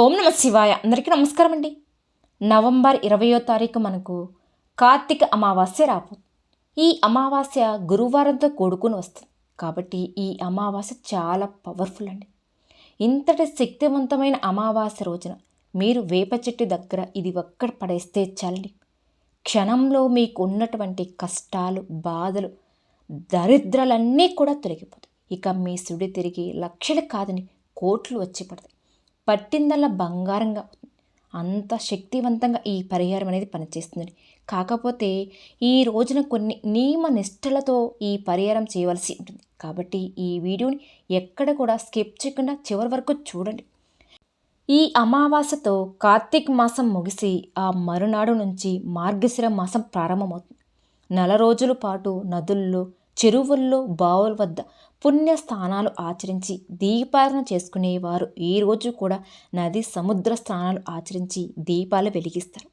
ఓం నమ శివాయ. అందరికీ నమస్కారం అండి నవంబర్ ఇరవయో తారీఖు మనకు కార్తీక అమావాస్య రాబోతుంది ఈ అమావాస్య గురువారంతో కూడుకుని వస్తుంది. కాబట్టి ఈ అమావాస్య చాలా పవర్ఫుల్ అండి. ఇంతటి శక్తివంతమైన అమావాస్య రోజున మీరు వేప చెట్టు దగ్గర ఇది ఒక్కడ పడేస్తే చాలండి. క్షణంలో మీకు ఉన్నటువంటి కష్టాలు బాధలు దరిద్రాలన్నీ కూడా తొలగిపోతాయి. ఇక మీ సుడి తిరిగి లక్షలు కాదని కోట్లు వచ్చి పడతాయి. పట్టిందల్లా బంగారంగా అంత శక్తివంతంగా ఈ పరిహారం అనేది పనిచేస్తుంది. కాకపోతే ఈ రోజున కొన్ని నియమ నిష్టలతో ఈ పరిహారం చేయవలసి ఉంటుంది. కాబట్టి ఈ వీడియోని ఎక్కడ కూడా స్కిప్ చేయకుండా చివరి వరకు చూడండి. ఈ అమావాస్యతో కార్తీక మాసం ముగిసి ఆ మరునాడు నుంచి మార్గశిర మాసం ప్రారంభమవుతుంది. నెల రోజుల పాటు నదుల్లో చెరువుల్లో బావుల వద్ద పుణ్య స్థానాలు ఆచరించి దీపారాధన చేసుకునేవారు. ఈ రోజు కూడా నది సముద్ర స్నానాలు ఆచరించి దీపాలు వెలిగిస్తారు.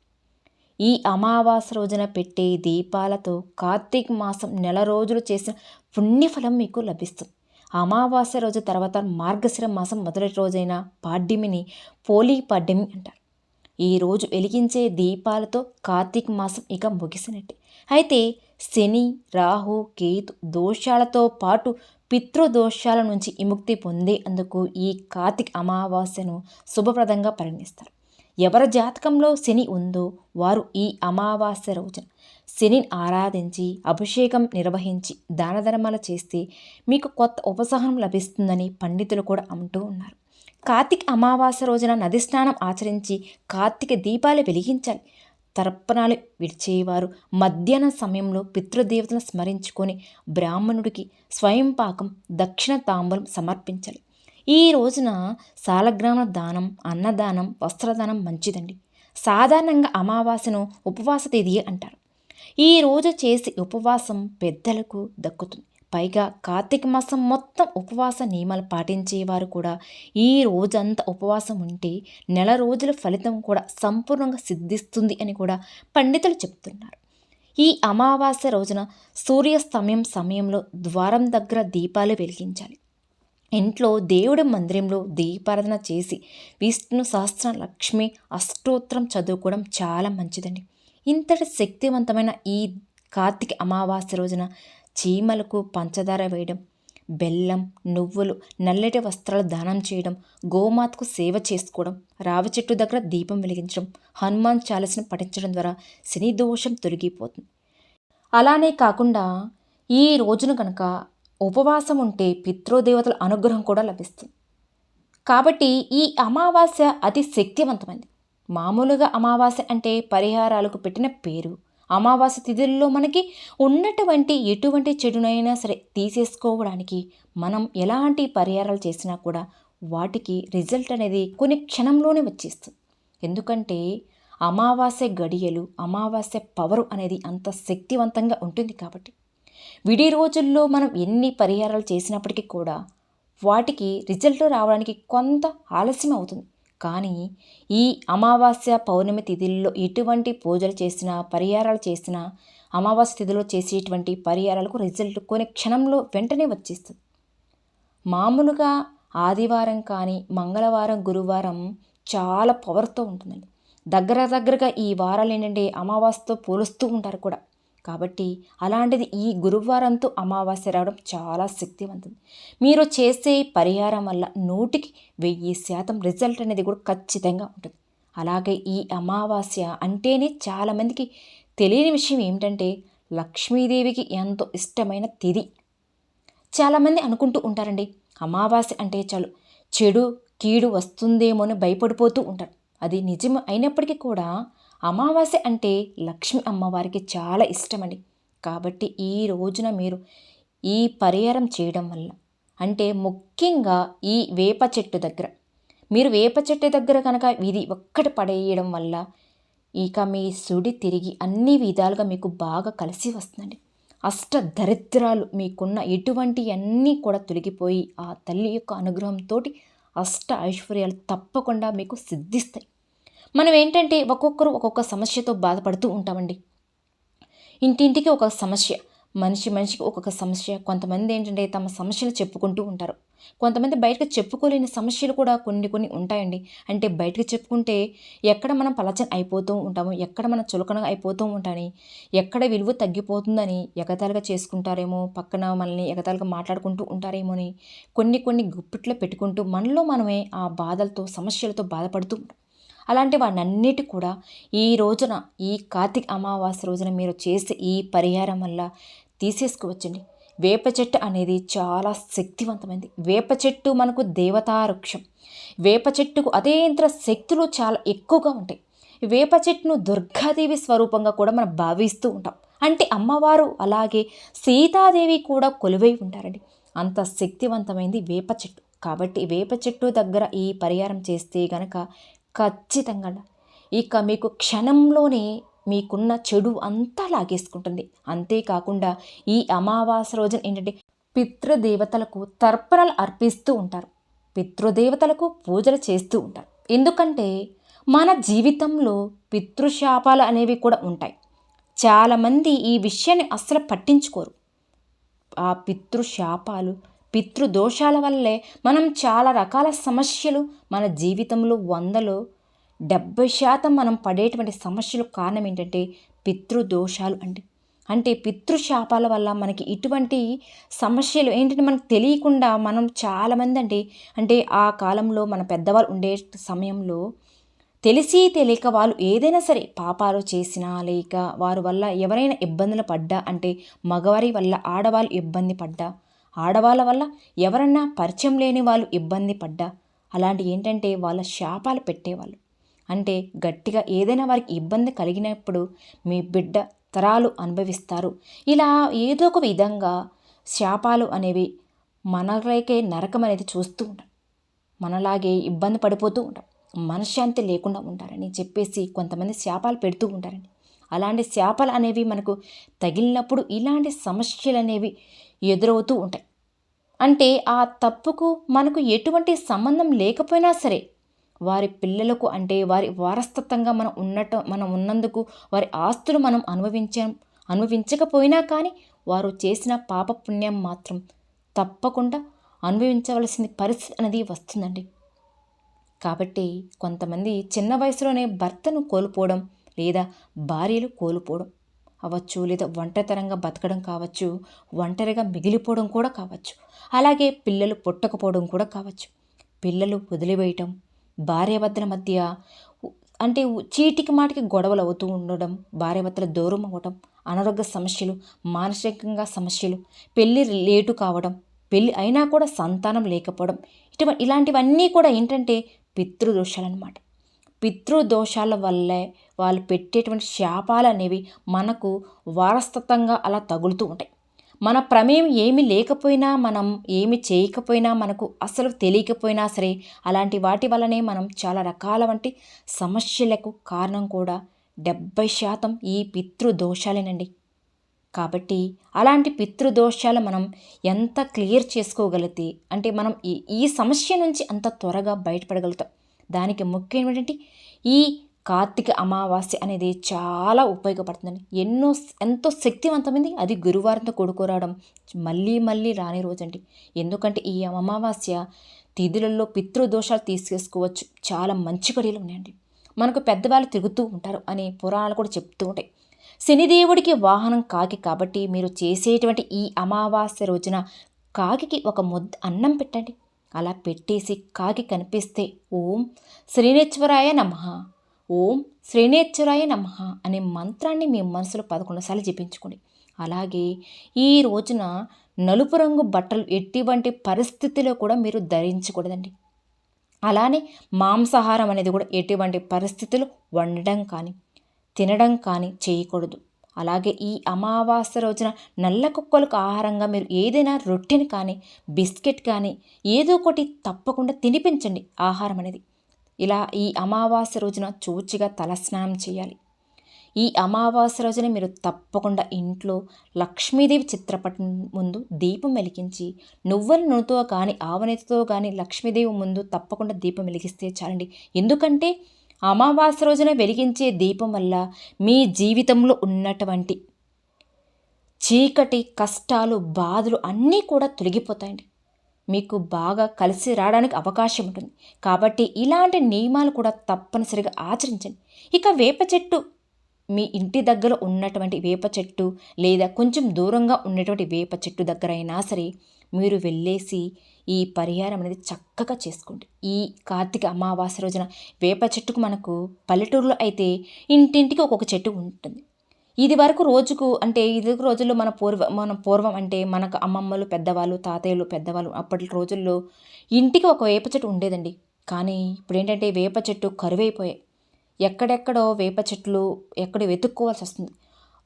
ఈ అమావాస్య రోజున పెట్టే దీపాలతో కార్తీక మాసం నెల రోజులు చేసిన పుణ్యఫలం మీకు లభిస్తుంది. అమావాస్య రోజు తర్వాత మార్గశిర మాసం మొదటి రోజైన పాడ్యమిని పోలీ పాడ్యమి అంటారు. ఈ రోజు వెలిగించే దీపాలతో కార్తీక మాసం ఇక ముగిసినట్టే. అయితే శని రాహు కేతు దోషాలతో పాటు పితృదోషాల నుంచి విముక్తి పొందేందుకు ఈ కార్తీక అమావాస్యను శుభప్రదంగా పరిగణిస్తారు. ఎవరి జాతకంలో శని ఉందో వారు ఈ అమావాస్య రోజున శనిని ఆరాధించి అభిషేకం నిర్వహించి దాన ధర్మాలు చేస్తే మీకు కొత్త ఉపసహనం లభిస్తుందని పండితులు కూడా అంటూ ఉన్నారు. కార్తీక అమావాస్య రోజున నది స్నానం ఆచరించి కార్తీక దీపాలు వెలిగించాలి. తర్పణాలు విడిచేవారు. మధ్యాహ్న సమయంలో పితృదేవతలను స్మరించుకొని బ్రాహ్మణుడికి స్వయం పాకం దక్షిణ తాంబూలం సమర్పించాలి. ఈ రోజున సాలగ్రామ దానం అన్నదానం వస్త్రదానం మంచిదండి. సాధారణంగా అమావాస్యను ఉపవాస తేదీ అంటారు. ఈ రోజు చేసే ఉపవాసం పెద్దలకు దక్కుతుంది. పైగా కార్తీక మాసం మొత్తం ఉపవాస నియమాలు పాటించేవారు కూడా ఈ రోజంతా ఉపవాసం ఉంటే నెల రోజుల ఫలితం కూడా సంపూర్ణంగా సిద్ధిస్తుంది అని కూడా పండితులు చెప్తున్నారు. ఈ అమావాస్య రోజున సూర్యాస్తమయం సమయంలో ద్వారం దగ్గర దీపాలు వెలిగించాలి. ఇంట్లో దేవుడి మందిరంలో దీపారాధన చేసి విష్ణు సహస్ర లక్ష్మి అష్టోత్తరం చదువుకోవడం చాలా మంచిదండి. ఇంతటి శక్తివంతమైన ఈ కార్తీక అమావాస్య రోజున చీమలకు పంచదార వేయడం బెల్లం నువ్వులు నల్లటి వస్త్రాలు దానం చేయడం గోమాతకు సేవ చేసుకోవడం రావి చెట్టు దగ్గర దీపం వెలిగించడం హనుమాన్ చాలసిన పఠించడం ద్వారా శని దోషం తొలగిపోతుంది. అలానే కాకుండా ఈ రోజున కనుక ఉపవాసం ఉంటే పితృదేవతల అనుగ్రహం కూడా లభిస్తుంది. కాబట్టి ఈ అమావాస్య అతి శక్తివంతమైనది మామూలుగా అమావాస్య అంటే పరిహారాలకు పెట్టిన పేరు. అమావాస్య తిథుల్లో మనకి ఉన్నటువంటి ఎటువంటి చెడునైనా సరే తీసేసుకోవడానికి మనం ఎలాంటి పరిహారాలు చేసినా కూడా వాటికి రిజల్ట్ అనేది కొన్ని క్షణంలోనే వచ్చేస్తుంది. ఎందుకంటే అమావాస్య గడియలు అమావాస్య పవరు అనేది అంత శక్తివంతంగా ఉంటుంది కాబట్టి. విడి రోజుల్లో మనం ఎన్ని పరిహారాలు చేసినప్పటికీ కూడా వాటికి రిజల్ట్ రావడానికి కొంత ఆలస్యం అవుతుంది. కానీ ఈ అమావాస్య పౌర్ణమి తిథుల్లో ఎటువంటి పూజలు చేసినా పరిహారాలు చేసినా అమావాస్య తిథిలో చేసేటువంటి పరిహారాలకు రిజల్ట్ కొన్ని క్షణంలో వెంటనే వచ్చేస్తుంది. మామూలుగా ఆదివారం కానీ మంగళవారం గురువారం చాలా పవర్తో ఉంటుందండి. దగ్గర దగ్గరగా ఈ వారాలు ఏంటంటే అమావాస్యతో పోలుస్తూ ఉంటారు కూడా. కాబట్టి అలాంటిది ఈ గురువారంతో అమావాస్య రావడం చాలా శక్తివంతం. మీరు చేసే పరిహారం వల్ల నూటికి వెయ్యి శాతం రిజల్ట్ అనేది కూడా ఖచ్చితంగా ఉంటుంది. అలాగే ఈ అమావాస్య అంటేనే చాలామందికి తెలియని విషయం ఏమిటంటే లక్ష్మీదేవికి ఎంతో ఇష్టమైన తిది చాలామంది అనుకుంటూ ఉంటారండి అమావాస్య అంటే చాలు చెడు కీడు వస్తుందేమో అని భయపడిపోతూ ఉంటారు. అది నిజం అయినప్పటికీ కూడా అమావాస్య అంటే లక్ష్మి అమ్మవారికి చాలా ఇష్టమండి. కాబట్టి ఈ రోజున మీరు ఈ పరిహారం చేయడం వల్ల అంటే ముఖ్యంగా ఈ వేప చెట్టు దగ్గర మీరు వేప చెట్టు దగ్గర కనుక ఇది ఒక్కటి పడేయడం వల్ల ఇక మీ సుడి తిరిగి అన్ని విధాలుగా మీకు బాగా కలిసి వస్తుందండి. అష్ట దరిద్రాలు మీకున్న ఎటువంటి అన్నీ కూడా తొలగిపోయి ఆ తల్లి యొక్క అనుగ్రహంతో అష్ట ఐశ్వర్యాలు తప్పకుండా మీకు సిద్ధిస్తాయి. మనం ఏంటంటే ఒక్కొక్కరు ఒక్కొక్క సమస్యతో బాధపడుతూ ఉంటామండి. ఇంటింటికి ఒక సమస్య మనిషి మనిషికి ఒక్కొక్క సమస్య. కొంతమంది ఏంటంటే తమ సమస్యలు చెప్పుకుంటూ ఉంటారు. కొంతమంది బయటకు చెప్పుకోలేని సమస్యలు కూడా కొన్ని కొన్ని ఉంటాయండి. అంటే బయటకు చెప్పుకుంటే ఎక్కడ మనం పలచన అయిపోతూ ఉంటాము ఎక్కడ మనం చులకనగా అయిపోతూ ఉంటాని ఎక్కడ విలువ తగ్గిపోతుందని ఎగతాలుగా చేసుకుంటారేమో పక్కన మనల్ని ఎగతాలుగా మాట్లాడుకుంటూ ఉంటారేమో అని కొన్ని కొన్ని గుప్పిట్లో పెట్టుకుంటూ మనలో మనమే ఆ బాధలతో సమస్యలతో బాధపడుతూ ఉంటాం. అలాంటి వాటన్నిటి కూడా ఈ రోజున ఈ కార్తీక అమావాస్య రోజున మీరు చేసే ఈ పరిహారం వల్ల తీసేసుకోవచ్చండి. వేప చెట్టు అనేది చాలా శక్తివంతమైనది వేప చెట్టు మనకు దేవతా వృక్షం వేప చెట్టుకు అదేంద్ర శక్తులు చాలా ఎక్కువగా ఉంటాయి. వేప చెట్టును దుర్గాదేవి స్వరూపంగా కూడా మనం భావిస్తూ ఉంటాం. అంటే అమ్మవారు అలాగే సీతాదేవి కూడా కొలువై ఉంటారండి. అంత శక్తివంతమైంది వేప చెట్టు. కాబట్టి వేప చెట్టు దగ్గర ఈ పరిహారం చేస్తే గనక ఖచ్చితంగా ఇక మీకు క్షణంలోనే మీకున్న చెడు అంతా లాగేసుకుంటుంది. అంతేకాకుండా ఈ అమావాస్య రోజున ఏంటంటే పితృదేవతలకు తర్పణలు అర్పిస్తూ ఉంటారు. పితృదేవతలకు పూజలు చేస్తూ ఉంటారు. ఎందుకంటే మన జీవితంలో పితృశాపాలు అనేవి కూడా ఉంటాయి. చాలామంది ఈ విషయాన్ని అస్సలు పట్టించుకోరు. ఆ పితృశాపాలు పితృదోషాల వల్లే మనం చాలా రకాల సమస్యలు మన జీవితంలో వందలో డెబ్బై శాతం మనం పడేటువంటి సమస్యలు కారణం ఏంటంటే పితృదోషాలు అండి. అంటే పితృశాపాల వల్ల మనకి ఇటువంటి సమస్యలు ఏంటంటే మనకు తెలియకుండా మనం చాలామంది అంటే అంటే ఆ కాలంలో మన పెద్దవాళ్ళు ఉండే సమయంలో తెలిసి తెలియక వాళ్ళు ఏదైనా సరే పాపాలు చేసినా లేక వారి వల్ల ఎవరైనా ఇబ్బందులు పడ్డా అంటే మగవారి వల్ల ఆడవాళ్ళు ఇబ్బంది పడ్డా ఆడవాళ్ళ వల్ల ఎవరన్నా పరిచయం లేని వాళ్ళు ఇబ్బంది పడ్డా? అలాంటి ఏంటంటే వాళ్ళ శాపాలు పెట్టేవాళ్ళు. అంటే గట్టిగా ఏదైనా వారికి ఇబ్బంది కలిగినప్పుడు మీ బిడ్డ తరాలు అనుభవిస్తారు. ఇలా ఏదో ఒక విధంగా శాపాలు అనేవి మనలకే నరకం అనేది చూస్తూ ఉంటాం. మనలాగే ఇబ్బంది పడిపోతూ ఉంటాం. మనశ్శాంతి లేకుండా ఉంటారని చెప్పేసి కొంతమంది శాపాలు పెడుతూ ఉంటారండి అలాంటి శాపాలు అనేవి మనకు తగిలినప్పుడు ఇలాంటి సమస్యలు అనేవి ఎదురవుతూ ఉంటాయి. అంటే ఆ తప్పుకు మనకు ఎటువంటి సంబంధం లేకపోయినా సరే వారి పిల్లలకు అంటే వారి వారసత్వంగా మనం ఉన్నట్టు మనం ఉన్నందుకు వారి ఆస్తులు మనం అనుభవించాం అనుభవించకపోయినా కానీ వారు చేసిన పాప పుణ్యం మాత్రం తప్పకుండా అనుభవించవలసిన పరిస్థితి అనేది వస్తుందండి. కాబట్టి కొంతమంది చిన్న వయసులోనే భర్తను కోల్పోవడం లేదా భార్యలు కోల్పోవడం అవ్వచ్చు లేదా ఒంటరితనంగా బతకడం కావచ్చు ఒంటరిగా మిగిలిపోవడం కూడా కావచ్చు. అలాగే పిల్లలు పుట్టకపోవడం కూడా కావచ్చు. పిల్లలు వదిలివేయటం భార్యాభర్తల మధ్య అంటే చీటికి మాటికి గొడవలు అవుతూ ఉండడం భార్యాభర్తల దూరం అవ్వడం అనారోగ్య సమస్యలు మానసికంగా సమస్యలు పెళ్ళి లేటు కావడం పెళ్ళి అయినా కూడా సంతానం లేకపోవడం ఇటువంటి ఇలాంటివన్నీ కూడా ఏంటంటే పితృదోషాలు అనమాట పితృదోషాల వల్లే వాళ్ళు పెట్టేటువంటి శాపాలు అనేవి మనకు వారసత్వంగా అలా తగులుతూ ఉంటాయి. మన ప్రమేయం ఏమి లేకపోయినా మనం ఏమి చేయకపోయినా మనకు అసలు తెలియకపోయినా సరే అలాంటి వాటి వల్లనే మనం చాలా రకాల వంటి సమస్యలకు కారణం కూడా డెబ్బై శాతం ఈ పితృదోషాలేనండి. కాబట్టి అలాంటి పితృదోషాలు మనం ఎంత క్లియర్ చేసుకోగలిగితే అంటే మనం ఈ ఈ సమస్య నుంచి అంత త్వరగా బయటపడగలుగుతాం. దానికి ముఖ్యం ఏంటంటే ఈ కార్తీక అమావాస్య అనేది చాలా ఉపయోగపడుతుందండి. ఎన్నో ఎంతో శక్తివంతమైంది అది గురువారంతో కొడుకోరావడం. మళ్ళీ మళ్ళీ రాని రోజండి. ఎందుకంటే ఈ అమావాస్య తిథులలో పితృదోషాలు తీసేసుకోవచ్చు. చాలా మంచి గడియలు ఉన్నాయండి. మనకు పెద్దవాళ్ళు తిరుగుతూ ఉంటారు అని పురాణాలు కూడా చెప్తూ ఉంటాయి. శనిదేవుడికి వాహనం కాకి కాబట్టి మీరు చేసేటువంటి ఈ అమావాస్య రోజున కాకికి ఒక ముద్ద అన్నం పెట్టండి. అలా పెట్టేసి కాకి కనిపిస్తే ఓం శ్రీనేశ్వరాయ నమ. ఓం శ్రీనేశ్వరాయ నమ అనే మంత్రాన్ని మీ మనసులో పదకొండు సార్లు జపించుకోండి. అలాగే ఈ రోజున నలుపు రంగు బట్టలు ఎటువంటి పరిస్థితిలో కూడా మీరు ధరించకూడదండి. అలానే మాంసాహారం అనేది కూడా ఎటువంటి పరిస్థితులు వండడం కానీ తినడం కానీ చేయకూడదు. అలాగే ఈ అమావాస్య రోజున నల్ల కుక్కలకు ఆహారంగా మీరు ఏదైనా రొట్టెని కానీ బిస్కెట్ కానీ ఏదో ఒకటి తప్పకుండా తినిపించండి ఆహారం అనేది. ఇలా ఈ అమావాస్య రోజున చూచిగా తలస్నానం చేయాలి. ఈ అమావాస్య రోజున మీరు తప్పకుండా ఇంట్లో లక్ష్మీదేవి చిత్రపటం ముందు దీపం వెలిగించి నువ్వుల నూనెతో కానీ ఆవనేతితో కానీ లక్ష్మీదేవి ముందు తప్పకుండా దీపం వెలిగిస్తే చాలండి. ఎందుకంటే అమావాస్య రోజున వెలిగించే దీపం వల్ల మీ జీవితంలో ఉన్నటువంటి చీకటి కష్టాలు బాధలు అన్నీ కూడా తొలగిపోతాయండి. మీకు బాగా కలిసి రావడానికి అవకాశం ఉంటుంది. కాబట్టి ఇలాంటి నియమాలు కూడా తప్పనిసరిగా ఆచరించండి. ఇక వేప చెట్టు మీ ఇంటి దగ్గర ఉన్నటువంటి వేప చెట్టు లేదా కొంచెం దూరంగా ఉన్నటువంటి వేప చెట్టు దగ్గర అయినా సరే మీరు వెళ్ళేసి ఈ పరిహారం అనేది చక్కగా చేసుకోండి ఈ కార్తీక అమావాస్య రోజున వేప చెట్టుకు మనకు పల్లెటూరులో అయితే ఇంటింటికి ఒక్కొక్క చెట్టు ఉంటుంది. ఇది వరకు రోజుకు అంటే ఇది రోజుల్లో మన పూర్వ మన పూర్వం అంటే మనకు అమ్మమ్మలు పెద్దవాళ్ళు తాతయ్యలు పెద్దవాళ్ళు అప్పటి రోజుల్లో ఇంటికి ఒక వేప చెట్టు ఉండేదండి. కానీ ఇప్పుడు ఏంటంటే వేప చెట్టు కరువైపోయాయి. ఎక్కడెక్కడో వేప చెట్లు ఎక్కడ వెతుక్కోవాల్సి వస్తుంది.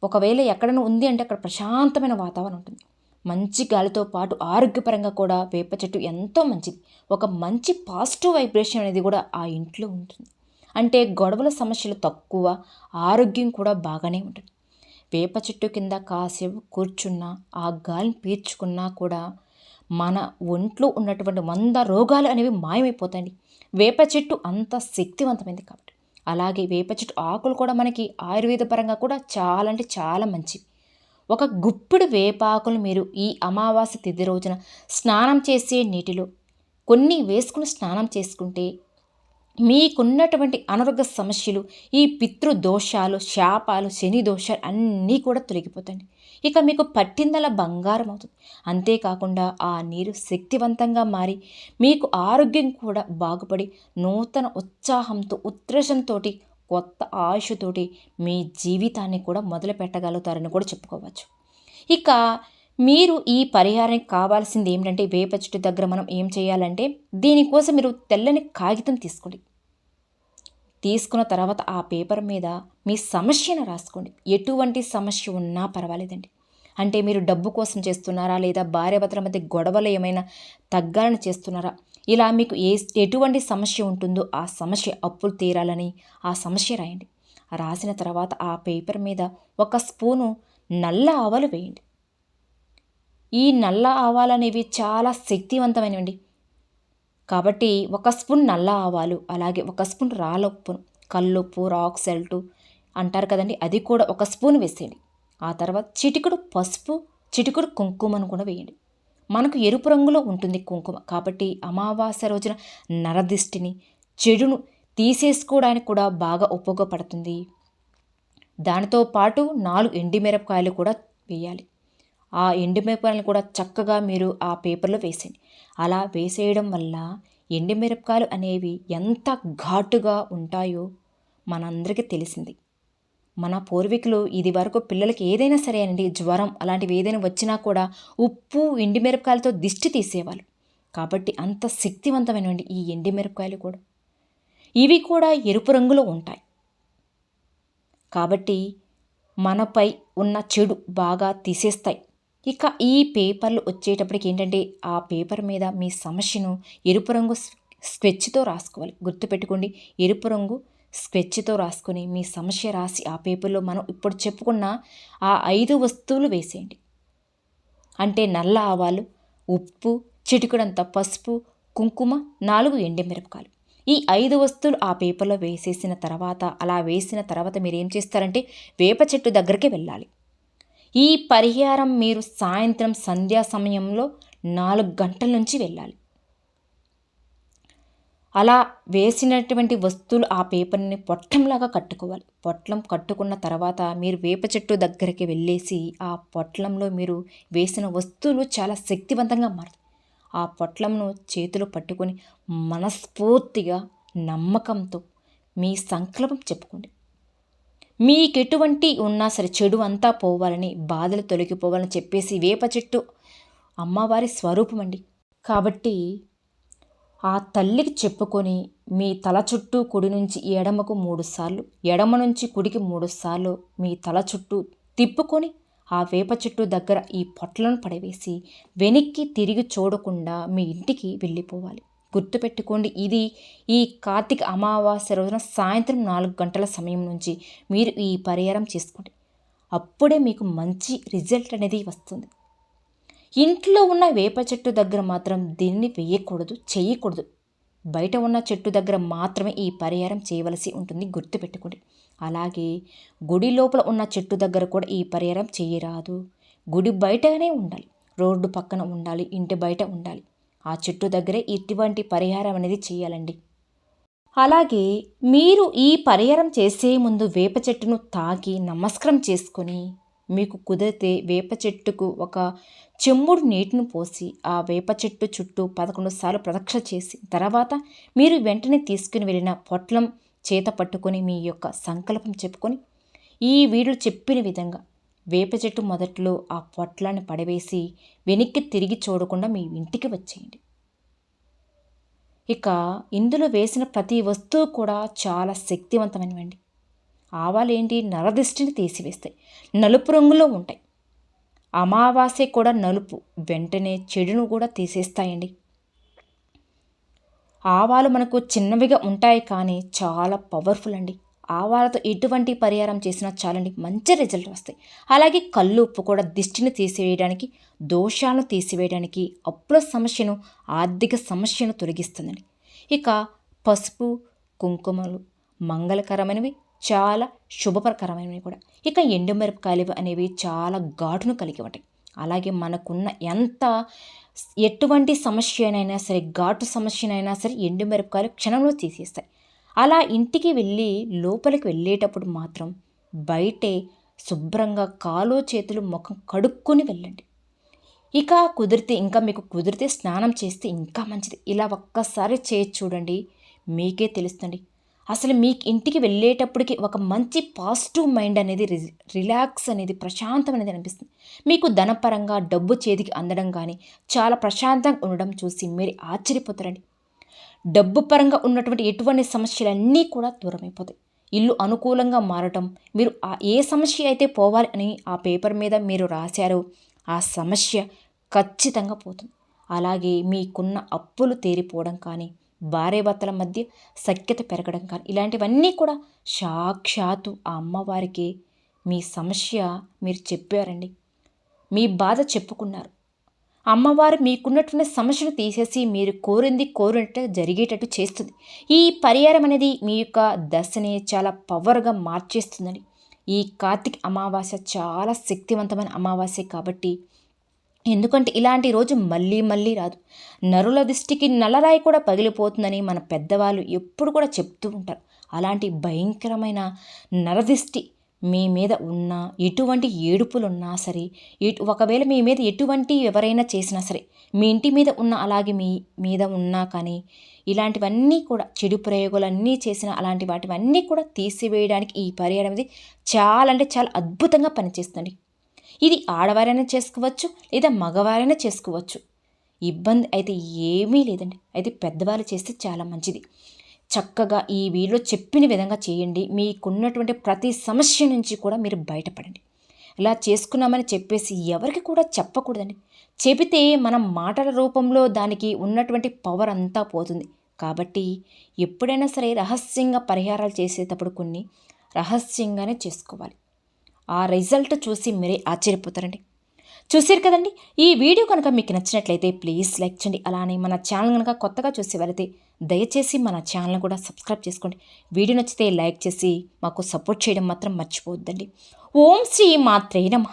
ఒకవేళ ఎక్కడైనా ఉంది అంటే అక్కడ ప్రశాంతమైన వాతావరణం ఉంటుంది. మంచి గాలితో పాటు ఆరోగ్యపరంగా కూడా వేప చెట్టు ఎంతో మంచిది. ఒక మంచి పాజిటివ్ వైబ్రేషన్ అనేది కూడా ఆ ఇంట్లో ఉంటుంది. అంటే గొడవల సమస్యలు తక్కువ ఆరోగ్యం కూడా బాగానే ఉంటుంది. వేప చెట్టు కింద కాసేపు కూర్చున్నా ఆ గాలిని పీల్చుకున్నా కూడా మన ఒంట్లో ఉన్నటువంటి వంద రోగాలు అనేవి మాయమైపోతాయండి. వేప చెట్టు అంత శక్తివంతమైంది కాబట్టి. అలాగే వేప చెట్టు ఆకులు కూడా మనకి ఆయుర్వేద పరంగా కూడా చాలా అంటే చాలా మంచివి. ఒక గుప్పిడి వేపాకులు మీరు ఈ అమావాస్య తిథి రోజున స్నానం చేసే నీటిలో కొన్ని వేసుకుని స్నానం చేసుకుంటే మీకున్నటువంటి అనారోగ్య సమస్యలు ఈ పితృ దోషాలు శాపాలు శని దోషాలు అన్నీ కూడా తొలగిపోతాయి ఇక మీకు పట్టిందల బంగారం అవుతుంది. అంతేకాకుండా ఆ నీరు శక్తివంతంగా మారి మీకు ఆరోగ్యం కూడా బాగుపడి నూతన ఉత్సాహంతో ఉత్రేషంతో కొత్త ఆయుషతోటి మీ జీవితాన్ని కూడా మొదలు పెట్టగలుగుతారని కూడా చెప్పుకోవచ్చు. ఇక మీరు ఈ పరిహారానికి కావాల్సింది ఏమిటంటే వేప చెట్టు దగ్గర మనం ఏం చేయాలంటే దీనికోసం మీరు తెల్లని కాగితం తీసుకోండి. తీసుకున్న తర్వాత ఆ పేపర్ మీద మీ సమస్యను రాసుకోండి. ఎటువంటి సమస్య ఉన్నా పర్వాలేదండి. అంటే మీరు డబ్బు కోసం చేస్తున్నారా లేదా భార్యాభర్తల మధ్య గొడవలు ఏమైనా తగ్గాలని చేస్తున్నారా ఇలా మీకు ఏ ఎటువంటి సమస్య ఉంటుందో ఆ సమస్య అప్పులు తీరాలని ఆ సమస్య రాయండి. రాసిన తర్వాత ఆ పేపర్ మీద ఒక స్పూను నల్ల ఆవాలు వేయండి. ఈ నల్ల ఆవాలు అనేవి చాలా శక్తివంతమైనవండి. కాబట్టి ఒక స్పూన్ నల్ల ఆవాలు అలాగే ఒక స్పూన్ రాళ్ళుప్పు కల్లుప్పు రాక్ సెల్టు అంటారు కదండి అది కూడా ఒక స్పూన్ వేసేయండి. ఆ తర్వాత చిటికుడు పసుపు చిటికుడు కుంకుమను కూడా వేయండి. మనకు ఎరుపు రంగులో ఉంటుంది కుంకుమ. కాబట్టి అమావాస్య రోజున నరదిష్టిని చెడును తీసేసుకోవడానికి కూడా బాగా ఉపయోగపడుతుంది. దానితో పాటు నాలుగు ఎండిమిరపకాయలు కూడా వేయాలి. ఆ ఎండుమిరపకాయలను కూడా చక్కగా మీరు ఆ పేపర్లో వేసేయండి. అలా వేసేయడం వల్ల ఎండుమిరపకాయలు అనేవి ఎంత ఘాటుగా ఉంటాయో మనందరికీ తెలిసింది. మన పూర్వీకులు ఇది వరకు పిల్లలకి ఏదైనా సరే అండి జ్వరం అలాంటివి ఏదైనా వచ్చినా కూడా ఉప్పు ఎండిమిరపకాయలతో దిష్టి తీసేవాళ్ళు. కాబట్టి అంత శక్తివంతమైనవండి ఈ ఎండిమిరపకాయలు కూడా. ఇవి కూడా ఎరుపు రంగులో ఉంటాయి. కాబట్టి మనపై ఉన్న చెడు బాగా తీసేస్తాయి. ఇక ఈ పేపర్లు వచ్చేటప్పటికి ఏంటంటే ఆ పేపర్ మీద మీ సమస్యను ఎరుపు రంగు స్కెచ్తో రాసుకోవాలి. గుర్తుపెట్టుకోండి ఎరుపు రంగు స్కెచ్తో రాసుకొని మీ సమస్య రాసి ఆ పేపర్లో మనం ఇప్పుడు చెప్పుకున్న ఆ ఐదు వస్తువులు వేసేయండి. అంటే నల్ల ఆవాలు ఉప్పు చిటికుడంత పసుపు కుంకుమ నాలుగు ఎండిమిరపకాయలు. ఈ ఐదు వస్తువులు ఆ పేపర్లో వేసేసిన తర్వాత అలా వేసిన తర్వాత మీరు ఏం చేస్తారంటే వేప చెట్టు దగ్గరికి వెళ్ళాలి. ఈ పరిహారం మీరు సాయంత్రం సంధ్యా సమయంలో నాలుగు గంటల నుంచి వెళ్ళాలి. అలా వేసినటువంటి వస్తువులు ఆ పేపర్ని పొట్లంలాగా కట్టుకోవాలి. పొట్లం కట్టుకున్న తర్వాత మీరు వేప చెట్టు దగ్గరికి వెళ్ళేసి ఆ పొట్లంలో మీరు వేసిన వస్తువులు చాలా శక్తివంతంగా మారుతాయి. ఆ పొట్లంను చేతులు పట్టుకొని మనస్ఫూర్తిగా నమ్మకంతో మీ సంకల్పం చెప్పుకోండి. మీకు ఎటువంటి ఉన్నా సరే చెడు అంతా పోవాలని బాధలు తొలగిపోవాలని చెప్పేసి వేప చెట్టు అమ్మవారి స్వరూపం అండి. కాబట్టి ఆ తల్లికి చెప్పుకొని మీ తల చుట్టూ కుడి నుంచి ఎడమకు మూడుసార్లు ఎడమ నుంచి కుడికి మూడుసార్లు మీ తల చుట్టూ తిప్పుకొని ఆ వేప చెట్టు దగ్గర ఈ పొట్లను పడవేసి వెనక్కి తిరిగి చూడకుండా మీ ఇంటికి వెళ్ళిపోవాలి. గుర్తుపెట్టుకోండి ఇది ఈ కార్తీక అమావాస్య రోజున సాయంత్రం నాలుగు గంటల సమయం నుంచి మీరు ఈ పరిహారం చేసుకోండి. అప్పుడే మీకు మంచి రిజల్ట్ అనేది వస్తుంది. ఇంట్లో ఉన్న వేప చెట్టు దగ్గర మాత్రం దీన్ని వేయకూడదు చేయకూడదు. బయట ఉన్న చెట్టు దగ్గర మాత్రమే ఈ పరిహారం చేయవలసి ఉంటుంది గుర్తుపెట్టుకోండి. అలాగే గుడి లోపల ఉన్న చెట్టు దగ్గర కూడా ఈ పరిహారం చేయరాదు. గుడి బయటనే ఉండాలి రోడ్డు పక్కన ఉండాలి ఇంటి బయట ఉండాలి. ఆ చెట్టు దగ్గరే ఇటువంటి పరిహారం అనేది చేయాలండి. అలాగే మీరు ఈ పరిహారం చేసే ముందు వేప చెట్టును తాకి నమస్కారం చేసుకొని మీకు కుదిరితే వేప చెట్టుకు ఒక చెమ్ముడు నీటిని పోసి ఆ వేప చెట్టు చుట్టూ పదకొండు సార్లు ప్రదక్షిణ చేసి తర్వాత మీరు వెంటనే తీసుకుని వెళ్ళిన పొట్లం చేత పట్టుకొని మీ యొక్క సంకల్పం చెప్పుకొని ఈ వీడియో చెప్పిన విధంగా వేప చెట్టు మొదట్లో ఆ పొట్లాన్ని పడవేసి వెనక్కి తిరిగి చూడకుండా మీ ఇంటికి వచ్చేయండి. ఇక ఇందులో వేసిన ప్రతి వస్తువు కూడా చాలా శక్తివంతమైనవండి. ఆవాలు ఏంటి నరదిష్టిని తీసివేస్తాయి. నలుపు రంగులో ఉంటాయి. అమావాస్య కూడా నలుపు. వెంటనే చెడును కూడా తీసేస్తాయండి. ఆవాలు మనకు చిన్నవిగా ఉంటాయి కానీ చాలా పవర్ఫుల్ అండి. ఆవాలతో ఎటువంటి పరిహారం చేసినా చాలండి. మంచి రిజల్ట్ వస్తాయి. అలాగే కళ్ళు ఉప్పు కూడా దిష్టిని తీసివేయడానికి దోషాలను తీసివేయడానికి అప్పుల సమస్యను ఆర్థిక సమస్యను తొలగిస్తుందండి. ఇక పసుపు కుంకుమలు మంగళకరమైనవి చాలా శుభప్రకరమైనవి కూడా. ఇక ఎండుమిరపకాయలు అనేవి చాలా ఘాటును కలిగి ఉంటాయి అలాగే మనకున్న ఎంత ఎటువంటి సమస్యనైనా సరే ఘాటు సమస్యనైనా సరే ఎండుమిరపకాయలు క్షణంలో తీసేస్తాయి. అలా ఇంటికి వెళ్ళి లోపలికి వెళ్ళేటప్పుడు మాత్రం బయటే శుభ్రంగా కాలు చేతులు ముఖం కడుక్కొని వెళ్ళండి. ఇక కుదిరితే ఇంకా మీకు కుదిరితే స్నానం చేస్తే ఇంకా మంచిది. ఇలా ఒక్కసారి చేసి చూడండి మీకే తెలుస్తుంది అసలు మీకు ఇంటికి వెళ్ళేటప్పటికి ఒక మంచి పాజిటివ్ మైండ్ అనేది రిలాక్స్ అనేది ప్రశాంతం అనేది అనిపిస్తుంది. మీకు ధనపరంగా డబ్బు చేతికి అందడం కానీ చాలా ప్రశాంతంగా ఉండడం చూసి మీరు ఆశ్చర్యపోతారండి. డబ్బు పరంగా ఉన్నటువంటి ఎటువంటి సమస్యలన్నీ కూడా దూరమైపోతాయి. ఇల్లు అనుకూలంగా మారటం మీరు ఆ ఏ సమస్య అయితే పోవాలి అని ఆ పేపర్ మీద మీరు రాశారో ఆ సమస్య ఖచ్చితంగా పోతుంది. అలాగే మీకున్న అప్పులు తేరిపోవడం కానీ భార్యాభర్తల మధ్య సఖ్యత పెరగడం కానీ ఇలాంటివన్నీ కూడా సాక్షాత్తు ఆ అమ్మవారికి మీ సమస్య మీరు చెప్పారండి. మీ బాధ చెప్పుకున్నారు. అమ్మవారు మీకున్నటువంటి సమస్యను తీసేసి మీరు కోరింది కోరినట్టు జరిగేటట్టు చేస్తుంది. ఈ పరిహారం అనేది మీ యొక్క దశని చాలా పవర్గా మార్చేస్తుందని ఈ కార్తీక అమావాస్య చాలా శక్తివంతమైన అమావాస్య కాబట్టి ఎందుకంటే ఇలాంటి రోజు మళ్ళీ మళ్ళీ రాదు. నరుల దృష్టికి నల్లరాయి కూడా పగిలిపోతుందని మన పెద్దవాళ్ళు ఎప్పుడు కూడా చెప్తూ ఉంటారు. అలాంటి భయంకరమైన నరదిష్టి మీ మీద ఉన్న ఎటువంటి ఏడుపులు ఉన్నా సరే ఎటు ఒకవేళ మీ మీద ఎటువంటి ఎవరైనా చేసినా సరే మీ ఇంటి మీద ఉన్న అలాగే మీ మీద ఉన్నా కానీ ఇలాంటివన్నీ కూడా చెడు ప్రయోగాలన్నీ చేసిన అలాంటి వాటివన్నీ కూడా తీసివేయడానికి ఈ పర్యాయం అనేది చాలా అంటే చాలా అద్భుతంగా పనిచేస్తుంది ఇది ఆడవారైనా చేసుకోవచ్చు లేదా మగవారైనా చేసుకోవచ్చు. ఇబ్బంది అయితే ఏమీ లేదండి. అయితే పెద్దవాళ్ళు చేస్తే చాలా మంచిది. చక్కగా ఈ వీడియో చెప్పిన విధంగా చేయండి. మీకున్నటువంటి ప్రతి సమస్య నుంచి కూడా మీరు బయటపడండి. ఇలా చేసుకున్నామని చెప్పేసి ఎవరికి కూడా చెప్పకూడదండి. చెబితే మనం మాటల రూపంలో దానికి ఉన్నటువంటి పవర్ అంతా పోతుంది. కాబట్టి ఎప్పుడైనా సరే రహస్యంగా పరిహారాలు చేసేటప్పుడు కొన్ని రహస్యంగానే చేసుకోవాలి. ఆ రిజల్ట్ చూసి మీరే ఆశ్చర్యపోతారండి. చూసారు కదండి? ఈ వీడియో కనుక మీకు నచ్చినట్లయితే ప్లీజ్ లైక్ చేయండి. అలానే మన ఛానల్ కనుక కొత్తగా చూసి వెళితే దయచేసి మన ఛానల్ కూడా సబ్స్క్రైబ్ చేసుకోండి. వీడియో నచ్చితే లైక్ చేసి మాకు సపోర్ట్ చేయడం మాత్రం మర్చిపోవద్దండి. ఓం శ్రీ మాత్రే నమ.